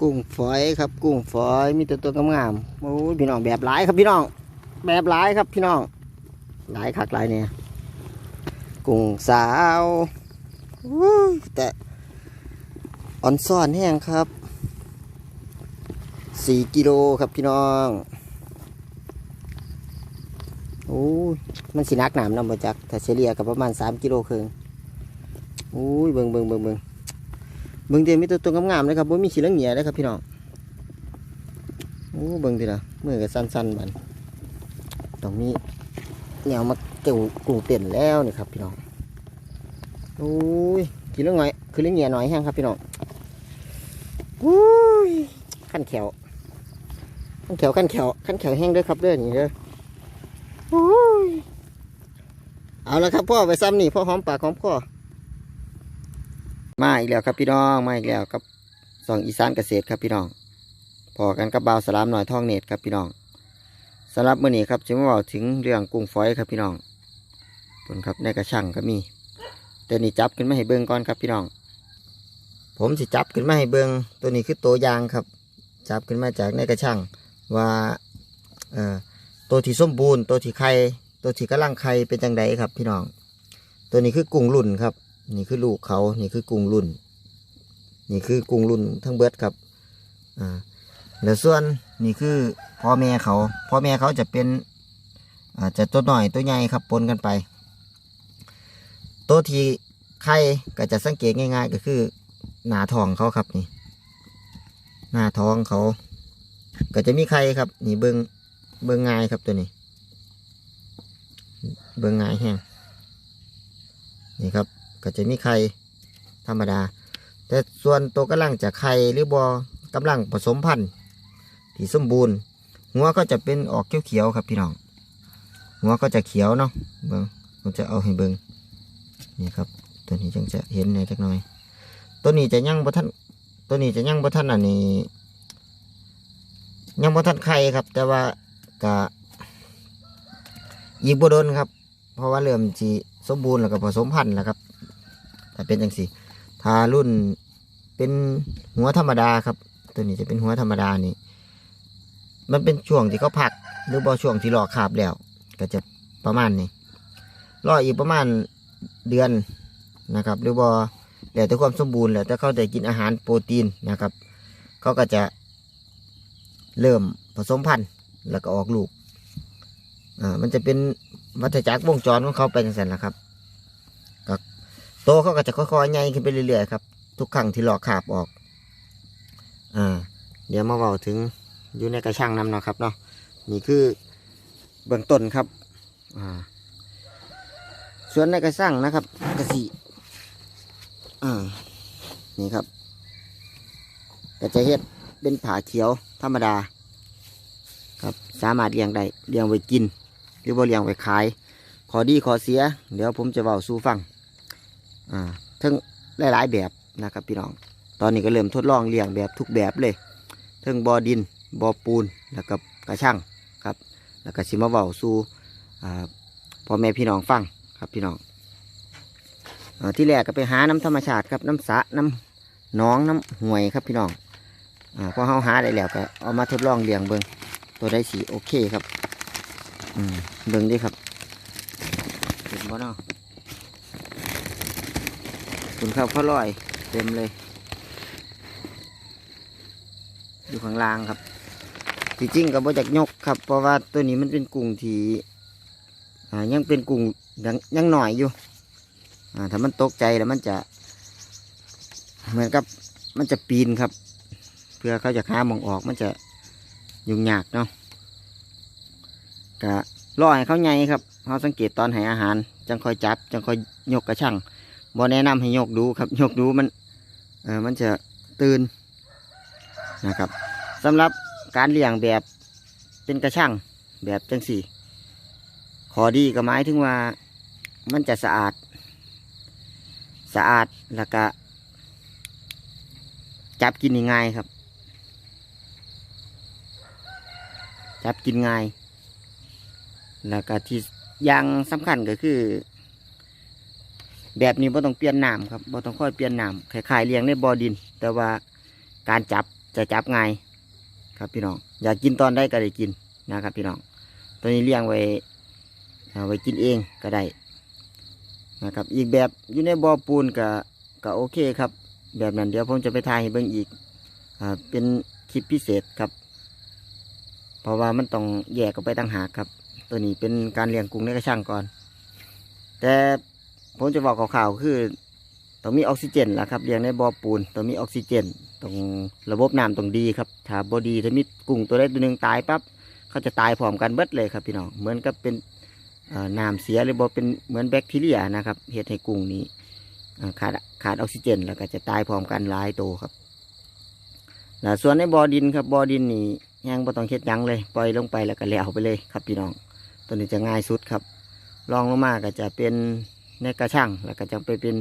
กุ้งฝอยครับ กุ้งฝอยมีแต่ตัวงามๆโอ้ยพี่น้องแบบหลายครับพี่น้อง แบบหลายครับพี่น้อง หลายคักหลายเนี่ยกุ้งสาวแต่อ่อนซ่อนแห้งครับสี่กิโลครับพี่น้องโอ้ยมันสินักหนามนำมาจากถ้าเฉลี่ยกับประมาณสามกิโลครึ่งโอ้ยเบิงเบิงเบิงเบิง เบิ่งเดียวมีตัวตัวงามๆเลยครับบ่มีขี้เหลืองเหนียเลยครับพี่น้องโอ้เบิ่งทีละมือก็สั้นๆบันตรงนี้แนวมาเกี่ยวกุ้งเต้นแล้วนี่ครับพี่น้องโอ้ยขี้เหลืองหน่อยคือเหลืองเหนียหน่อยแห้งครับพี่น้องโอ้ยขั้นแขวขั้นแขวขั้นแขวขั้นแขวแห้งด้อครับเด้อนี่เด้อโอ้ยเอาละครับพ่อไปซ้ำนี่พ่อหอมปากหอมคอ มาอีกแล้วครับพี่น้องมาอีกแล้วกับสองอีสานเกษตรครับพี่น้องพอกันกับบาวสลามหน่อยท่องเน็ตครับพี่น้องสำหรับมื้อนี้ครับจะมาบอกถึงเรื่องกุ้งฝอยครับพี่น้องผลครับในกระชังก็มี แต่นี่จับขึ้นมาให้เบิ่งก่อนครับพี่น้อง ผมสิจับขึ้นมาให้เบิ่งตัวนี้คือตัวยางครับ จับขึ้นมาจากในกระชังว่าเอ่อตัวที่สมบูรณ์ ตัวที่ไข่ตัวที่กำลังไข่เป็นจังไดครับพี่น้อง ตัวนี้คือกุ้งรุ่นครับ นี่คือลูกเขา นี่คือกุ้งรุ่น นี่คือกุ้งรุ่นทั้งเบิดครับ อ่าแล้วส่วนนี่คือพ่อแม่เขา พ่อแม่เขาจะเป็นอาจจะตัวหน่อยตัวใหญ่ครับปนกันไป ตัวที่ไข่ก็จะสังเกตง่าย ๆ ก็คือ หนาท้องเขาครับนี่ หน้าท้องเขา ก็จะมีไข่ครับ นี่เบิงเบิงง่ายครับตัวนี้ เบิงง่ายแห้งนี่ครับ ก็จะมีไข่ธรรมดา แต่ส่วนตัวกำลังจะไข่หรือบอกำลังผสมพันธุ์ที่สมบูรณ์ หัวก็จะเป็นออกเขียวๆครับพี่น้องหัวก็จะเขียวเนาะเบิ้งผมจะเอาให้เบิ้งนี่ครับ ตัวนี้จังจะเห็นในอยจักน่อย ตัวนี้จะยั่งบ่ท่านตัวนี้จะยั่งบ่ท่านอันนี้ยังบ่ท่านไข่ครับ แต่ว่ากะอีกบ่โดนครับ เพราะว่าเริ่มจีสมบูรณ์แล้วก็ผสมพันธุ์แล้วครับ ถ้าเป็นจังสีถ้ารุ่นเป็นหัวธรรมดาครับ ตัวนี้จะเป็นหัวธรรมดานี่ มันเป็นช่วงที่เขาพัก หรือบ่ช่วงที่รอขาบแล้ว ก็จะประมาณนี้รออีกประมาณเดือนนะครับ หรือบ่แล้วแต่ความสมบูรณ์แล้วแต่เขาได้กินอาหารโปรตีนนะครับเขาก็จะเริ่มผสมพันธุ์แล้วก็ออกลูกอ่ามันจะเป็นวัฏจักรวงจรของเขาไปจังสันละครับ โตเขาก็จะค่อยๆใหญ่ขึ้นไปเรื่อยๆครับ ทุกครั้งที่หลอกขาบออก อ่า เดี๋ยวมาเบาถึงอยู่ในกระชังน้ำเนาะครับเนาะ นี่คือเบื้องต้นครับ อ่า ส่วนในกระชังนะครับกระสีอ่า นี่ครับก็จะเฮ็ดเป็นผาเขียวธรรมดา ครับ สามารถเลี้ยงได้เลี้ยงไว้กิน หรือว่าเลี้ยงไว้ขาย ขอดีขอเสีย เดี๋ยวผมจะเบาสู่ฟัง อ่าทั้งหลายๆแบบนะครับพี่น้อง ตอนนี้ก็เริ่มทดลองเลี้ยงแบบทุกแบบเลยทั้งบอดินบอปูนแล้วก็กระช่างครับ แล้วก็สิมาเบาสู่พ่อแม่พี่น้องฟังครับพี่น้องอที่แรกก็ไปหาน้ำธรรมชาติครับน้ำสะน้ำหนองน้ำห่วยครับพี่น้องอพอเฮาหาได้แล้วก็เอามาทดลองเลี้ยงเบิงตัวได้สีโอเคครับอืเบิ่งดิครับเห็นบ่เนาะ คุณครับเขาลอย เต็มเลย อยู่ข้างล่างครับที่จริงก็บ่จากยกครับ เพราะว่าตัวนี้มันเป็นกุ้งที่ยังเป็นกุ้งยังหน่อยอยู่ถ้ามันตกใจแล้วมันจะ เหมือนกับมันจะปีนครับ เพื่อเขาจะหามองออกมันจะยุ่งยากเนาะก็รอให้เขาใหญ่ครับเขาสังเกตตอนให้อาหาร จังคอยจับ จังคอยยกกระชัง บ่แนะนำให้ยกดูครับยกดูมันเออมันจะตื่นนะครับสำหรับการเลี้ยงแบบเป็นกระชังแบบจังสี่ ขอดีก็หมายถึงว่ามันจะสะอาด สะอาดแล้วก็จับกินง่ายครับ จับกินง่าย แล้วก็ที่อยังสำคัญก็คือ แบบนี้บ่ต้องเปลี่ยนน้ำครับบ่ต้องค่อยเปลี่ยนน้ำคล้ายๆเลี้ยงในบ่อดิน แต่ว่าการจับจะจับง่ายครับพี่น้อง อยากกินตอนได้ก็ได้กินนะครับ พี่น้อง ตัวนี้เลี้ยงไว้ไว้กินเองก็ได้นะครับ อีกแบบอยู่ในบ่อปูนก็ก็โอเคครับ แบบนั้นเดี๋ยวผมจะไปถ่ายให้เบิ่งอีกอ่าเป็นคลิปพิเศษครับ เพราะว่ามันต้องแยกออกไปต่างหากครับ ตัวนี้เป็นการเลี้ยงกุ้งในกระชังก่อน แต่ ผมจะบอกข่าวๆคือต้องมีออกซิเจนล่ะครับเลี้ยงในบ่อปูนต้องมีออกซิเจนตรงระบบน้ำต้องดีครับถ้าบ่ดีถ้ามีกุ้งตัวใดตัวหนึ่งตายปั๊บเขาจะตายพร้อมกันเบิดเลยครับพี่น้องเหมือนกับเป็นน้ำเสียหรือบ่เป็นเหมือนแบคทีเรียนะครับเฮ็ดให้กุ้งนี้ขาดขาดออกซิเจน แล้วก็จะตายพร้อมกันหลายตัวครับแล้วส่วนในบ่อดินครับบ่อดินนี่ยังบ่ต้องเฮ็ดยังเลยปล่อยลงไปแล้วก็แล้วไปเลยครับพี่น้อง ตัวนี้จะง่ายสุดครับรองลงมาก็จะเป็น ในกระชังแล้วก็จะไปเป็น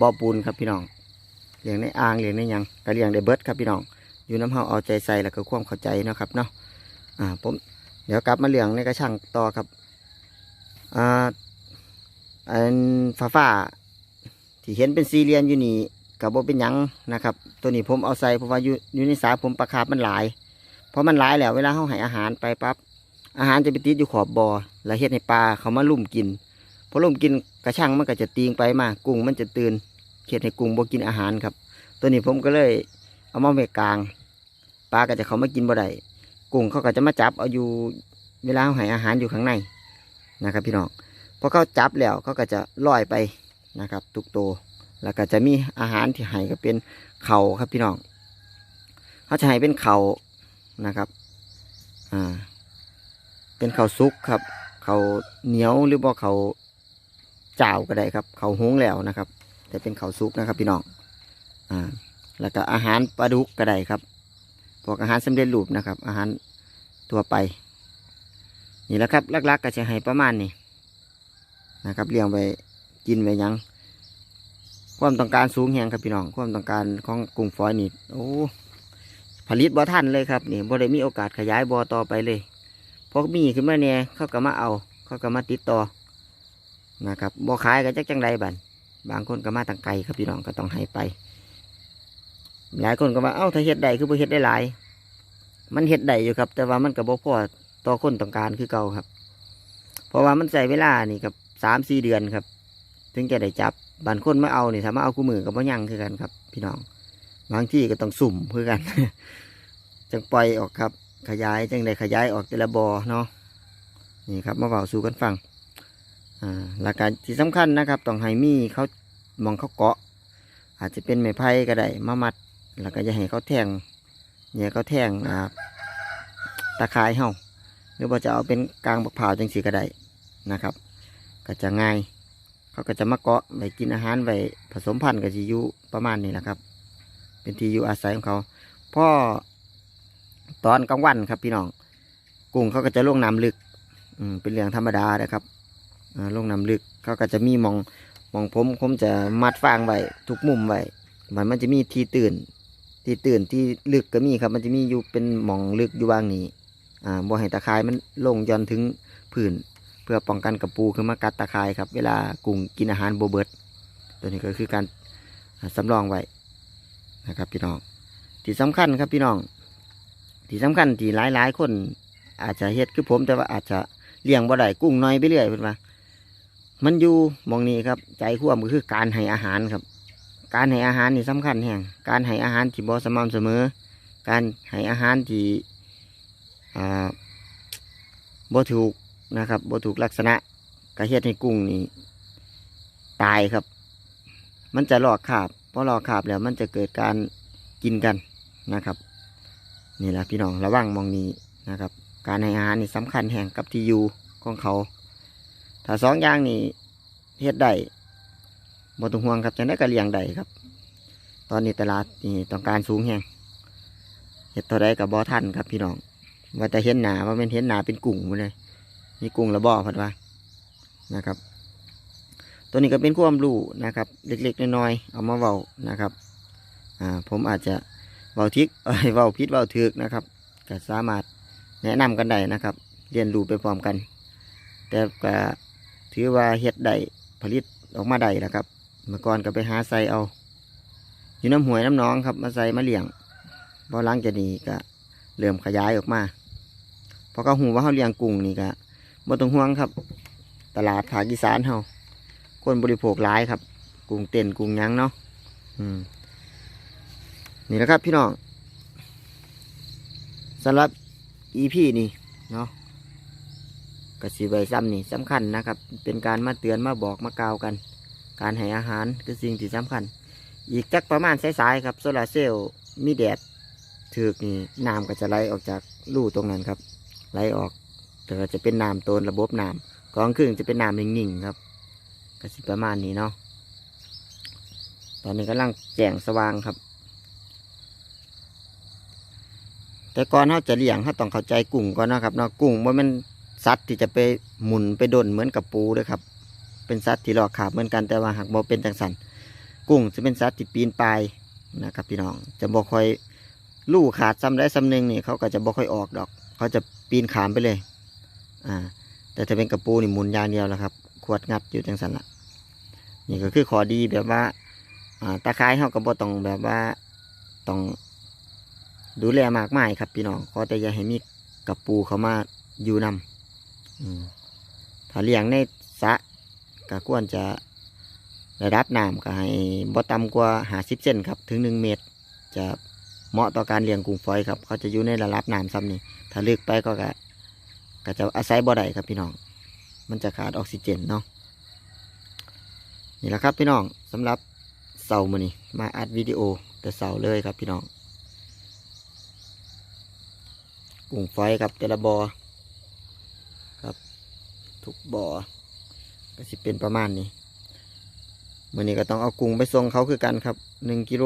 บ่อปูนครับพี่น้องเลี้ยงในอ่างเลี้ยงในยังก็เลี้ยงได้เบิร์ดครับพี่น้อง อยู่น้ำเฮาเอาใจใส่แล้วก็ความเข้าใจนะครับเนาะอ่าผมเดี๋ยวกลับมาเลี้ยงในกระชังต่อครับอ่าอันฟ้าฟ้าที่เห็นเป็นสี่เหลี่ยมอยู่นี่กับบ่เป็นยังนะครับ ตัวนี้ผมเอาใส่เพราะว่าอยู่อยู่ในสาผมปลาคาบมันหลาย เพราะมันหลายแล้วเวลาเขาให้อาหารไปปั๊บอาหารจะไปติดอยู่ขอบบ่อแล้วเฮ็ดให้ปลาเขามาลุ่มกิน พอลุ่มกินกระชังมันก็จะตีงไปมากุ้งมันจะตื่นเขียดให้กุ้งบ่กินอาหารครับ ตัวนี้ผมก็เลยเอามาไว้กลางปลาก็จะเขามากินบ่ได้กุ้งเขาก็จะมาจับเอาอยู่เวลาเขาให้อาหารอยู่ข้างในนะครับ พี่น้องพอเขาจับแล้วเขาก็จะลอยไปนะครับทุกตัวแล้วก็จะมีอาหารที่ให้ก็เป็นเข่าครับพี่น้องเขาจะให้เป็นเข่านะครับอ่าเป็นเข่าซุกครับ เข่าเหนียวหรือบ่เข่า เจ้าก็ได้ครับ เขาหงแล้วนะครับ แต่เป็นเขาซุกนะครับพี่น้องอ่าแล้วก็อาหารปลาดุกก็ได้ครับพวกอาหารสำเร็จรูปนะครับ อาหารตัวไป นี่แหละครับลักๆก็จะให้ประมาณนี้นะครับเลี้ยงไปกินไปยัง ความต้องการสูงแหงครับพี่น้อง ความต้องการของกุ้งฝอยนี่โอ้ผลิตบ่ทันเลยครับนี่บ่ได้มีโอกาสขยายบ่อต่อไปเลยพอมีขึ้นมาเนี่ยเขาก็มาเอา เขาก็มาติดต่อ นะครับบ่ขายก็จักจังใดบันบางคนก็มาตั้งไกลครับพี่น้องก็ต้องให้ไป หลายคนก็ว่าเอ้าถ้าเฮ็ดได้คือบ่เฮ็ดได้หลาย มันเฮ็ดได้อยู่ครับ แต่ว่ามันก็บ่พอต่อคนต้องการคือเก่าครับ เพราะว่ามันใส่เวลานี่กับสามสี่เดือนครับ ถึงจะได้จับบางคนมาเอานี่ถ้ามาเอาคู่มือกับพ่ยังคือกันครับ พี่น้อง บางที่ก็ต้องสุ่มเพื่อกันจังปล่อยออกครับ ขยายจังได้ขยายออกแต่ละบอเนาะนี่ครับมาเบาสู่กันฟัง อ่าหลักการที่สำคัญนะครับต้องให้มีเขามองเขาเกาะ อาจจะเป็นไม้ไผ่ก็ได้มามัด แล้วก็จะให้เขาแทงเนี่ยเขาแทงอ่าตะข่ายเฮาหรือว่าจะเอาเป็นกลางบักเผาวจังสีก็ได้นะครับ ก็จะง่าย เขาก็จะมาเกาะไปกินอาหารไปผสมพันธุ์กับจีอยู่ประมาณนี้แหละครับ เป็นที่อยู่อาศัยของเขาพ่อตอนกลางวันครับพี่น้อง กุ้งเขาก็จะลงน้ำลึก อืมเป็นเรื่องธรรมดานะครับ ลงน้ำลึกเขาก็จะมีมองมองผมผมจะมัดฟางไว้ทุกมุมไว้มันมันจะมีที่ตื่น ที่ตื่นที่ลึกก็มีครับ มันจะมีอยู่เป็นมองลึกอยู่บางนี้อ่าบ่ให้ตะข่ายมันลงย่อนถึงพื้นเพื่อป้องกันกระปูขึ้นมากัดตะข่ายครับ เวลากุ้งกินอาหารโบเบิดตัวนี้ก็คือการสำรองไว้นะครับพี่น้อง ที่สำคัญครับพี่น้อง ที่สำคัญที่หลายหลายๆคน อาจจะเฮ็ดคือผมแต่ว่าอาจจะเลี้ยงบ่ได้กุ้งน้อยไปเรื่อยเพิ่นว่า มันอยู่มองนี้ครับ ใจควมก็คือการให้อาหารครับ การให้อาหารนี่สำคัญแห่งการให้อาหารที่บ่สม่ำเสมอ การให้อาหารที่บ่ถูกนะครับบ่ถูกลักษณะก็เฮ็ดให้กุ้งนี่ตายครับ มันจะหลอกขาบพอหลอกขาบแล้วมันจะเกิดการกินกันนะครับนี่แหละพี่น้องระวังมองนี้นะครับ การให้อาหารนี่สำคัญแห่งกับที่อยู่ของเขา ถ้าสองอย่างนี่เฮ็ดได้บ่ต้องห่วงครับจะได้กระเลียงได้ครับ ตอนนี้ตลาดนี่ต้องการสูงแห่งเฮ็ดเท่าใดกับบ่ทันครับพี่น้องว่าแต่เห็นหนาว่าเป็นเห็นหนาเป็นกุ้งหมดเลยมีกุ้งระบอพัดว่านะครับ ตัวนี้ก็เป็นความรู้นะครับ เล็กๆน้อยๆเอามาเว้านะครับอ่าผมอาจจะเว้าทิกเอ้ยเว้าผิดเว้าถูกนะครับก็สามารถแนะนำกันได้นะครับ เรียนรู้ไปพร้อมกัน แต่ก็ ถือว่าเฮ็ดได้ผลิตออกมาได้แล้วครับ เมื่อก่อนก็ไปหาใส่เอา อยู่น้ำหวยน้ำน้องครับ มาใส่มาเลี้ยงพอหลังจากนี้ก็เริ่มขยายออกมาเพราะเขาหูว่าเขาเลี้ยงกุ้งนี่ก็บ่ต้องห่วงครับ ตลาดภาคอีสานเฮาคนบริโภคหลายครับ กุ้งเต้นกุ้งยังเนาะอืมนี่แหละครับพี่น้องสำหรับ EP นี่เนาะ กสิไวซ้ำนี่สำคัญนะครับ เป็นการมาเตือนมาบอกมากล่าวกัน การให้อาหารคือสิ่งที่สำคัญ อีกจักประมาณสายๆครับโซลาเซลล์มีแดดถือกนี่น้ำก็จะไหลออกจากรูตรงนั้นครับไหลออกแต่ก็จะเป็นน้ำโตนระบบน้ำกองครึ่งจะเป็นน้ำนิ่งๆครับก็สิประมาณนี้เนาะตอนนี้กำลังแจ้งสว่างครับ แต่ก่อนเขาจะเลี้ยงเขาต้องเข้าใจกุ้งก่อนนะครับเนาะกุ้งว่ามัน สัตว์ที่จะไปหมุนไปดนเหมือนกับปูด้วยครับ เป็นสัตว์ที่หลอกขาบเหมือนกันแต่ว่าหากบ่เป็นจังสันกุ้งจะเป็นสัตว์ที่ปีนป่ายนะครับพี่น้องจะบ่ค่อยลู่ขาดซ้ำได้ซ้ำหนึ่งนี่เขาก็จะบ่ค่อยออกดอก เขาจะปีนขามไปเลยอ่าแต่ถ้าเป็นกระปูนี่หมุนอย่างเดียวแล้วครับ ขวดงัดอยู่จังสันละนี่ก็คือขอดีแบบว่าอ่าตาคายเขาก็บ่ต้องแบบว่าต้องดูแลมากมายครับพี่น้องขอแต่อย่าให้มีกระปูเขามาอยู่นำอืม ถ้าเลี้ยงในสระก็ควรจะระดับน้ำก็ให้บ่ต่ำกว่าหาสิบเซนครับถึงหนึ่งเมตร จะเหมาะต่อการเลี้ยงกุ้งฝอยครับ เขาจะอยู่ในระดับน้ำซ้ำนี่ถ้าลึกไปก็กะก็จะอาศัยบ่ได้ครับพี่น้อง มันจะขาดออกซิเจนเนาะนี่แหละครับพี่น้องสำหรับเสาร์มื้อนี้มาอัดวิดีโอแต่เสาร์เลยครับพี่น้องกุ้งฝอยครับแต่ละบอครับ ทุกบ่อ ก็สิเป็นประมาณนี้มื่อนี้ก็ต้องเอากุ้งไปส่งเขาคือกันครับหนึ่งกิโล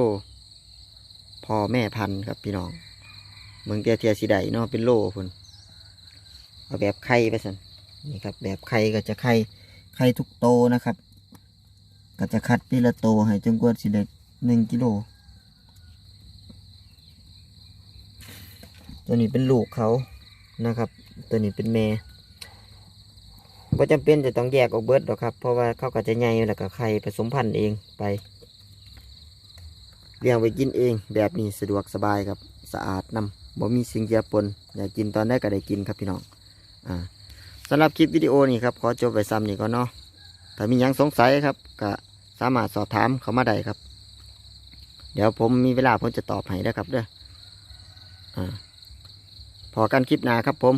พอแม่พันครับพี่น้องเมืองเตียเทียสีไดเนาะเป็นโลพุ่นเอาแบบไข่ไปสันนี่ครับ แบบไข่ก็จะไข่ไข่ทุกโตนะครับ ก็จะคัดทีละโตให้จนกว่าสิได้หนึ่งกิโลตัวนี้เป็นลูกเขานะครับ ตัวนี้เป็นแม่ ก็จำเป็นจะต้องแยกออกเบิดหรอกครับ เพราะว่าเขาก็จะใหญ่แล้วก็ไข่ผสมพันธุ์เองไปเลี้ยงไว้กินเอง แบบนี้สะดวกสบายครับสะอาดนำบ่มีสิ่งเจือปนอยากกินตอนได้ก็ได้กินครับพี่น้องอ่าสำหรับคลิปวิดีโอนี้ครับขอจบไว้ซ้ำนี่ก็เนาะถ้ามียังสงสัยครับก็สามารถสอบถามเขามาได้ครับ เดี๋ยวผมมีเวลาผมจะตอบให้ได้อครับเด้ออพอกันคลิปหน้าครับผม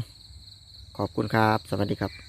ขอบคุณครับ สวัสดีครับ